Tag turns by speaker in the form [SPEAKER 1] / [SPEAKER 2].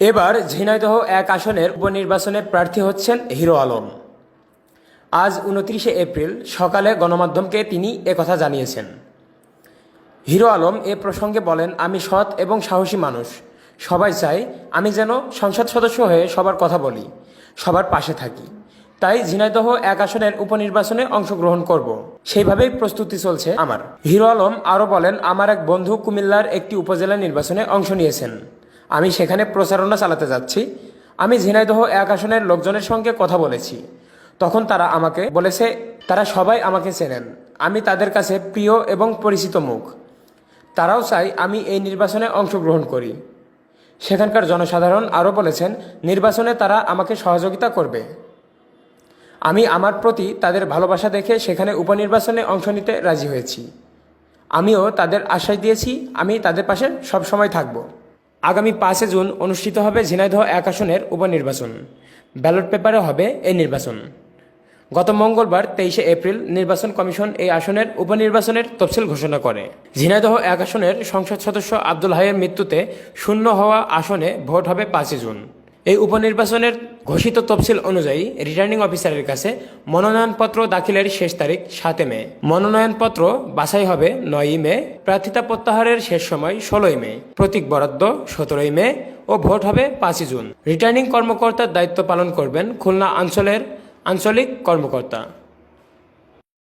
[SPEAKER 1] এবার ঝিনাইদহ এক আসনের উপনির্বাচনে প্রার্থী হচ্ছেন হিরো আলম। আজ উনত্রিশে এপ্রিল সকালে গণমাধ্যমকে তিনি একথা জানিয়েছেন। হিরো আলম এ প্রসঙ্গে বলেন, আমি সৎ এবং সাহসী মানুষ। সবাই চাই আমি যেন সংসদ সদস্য হয়ে সবার কথা বলি, সবার পাশে থাকি। তাই ঝিনাইদহ এক আসনের উপনির্বাচনে অংশগ্রহণ করব। সেইভাবেই প্রস্তুতি চলছে আমার। হিরো আলম আরও বলেন, আমার এক বন্ধু কুমিল্লার একটি উপজেলা নির্বাচনে অংশ নিয়েছেন। আমি সেখানে প্রচারণা চালাতে যাচ্ছি। আমি ঝিনাইদহ এক আসনের লোকজনের সঙ্গে কথা বলেছি। তখন তারা আমাকে বলেছে, তারা সবাই আমাকে চেনেন। আমি তাদের কাছে প্রিয় এবং পরিচিত মুখ। তারাও চাই আমি এই নির্বাচনে অংশগ্রহণ করি। সেখানকার জনসাধারণ আরও বলেছেন, নির্বাচনে তারা আমাকে সহযোগিতা করবে। আমি আমার প্রতি তাদের ভালোবাসা দেখে সেখানে উপনির্বাচনে অংশ নিতে রাজি হয়েছি। আমিও তাদের আশ্বাস দিয়েছি, আমি তাদের পাশে সবসময় থাকব। আগামী পাঁচে জুন অনুষ্ঠিত হবে ঝিনাইদহ এক আসনের উপনির্বাচন। ব্যালট পেপারে হবে এই নির্বাচন। গত মঙ্গলবার তেইশে এপ্রিল নির্বাচন কমিশন এই আসনের উপনির্বাচনের তফসিল ঘোষণা করে। ঝিনাইদহ এক আসনের সংসদ সদস্য আব্দুল হাইয়ের মৃত্যুতে শূন্য হওয়া আসনে ভোট হবে পাঁচই জুন। এই উপনির্বাচনের ঘোষিত তফসিল অনুযায়ী রিটার্নিং অফিসারের কাছে মনোনয়নপত্র দাখিলের শেষ তারিখ সাতে মে। মনোনয়নপত্র বাছাই হবে নয়ই মে, প্রার্থিতা প্রত্যাহারের শেষ সময় ষোলোই মে। প্রতীক বরাদ্দ সতেরোই মে ও ভোট হবে পাঁচই জুন। রিটার্নিং কর্মকর্তার দায়িত্ব পালন করবেন খুলনা অঞ্চলের আঞ্চলিক কর্মকর্তা।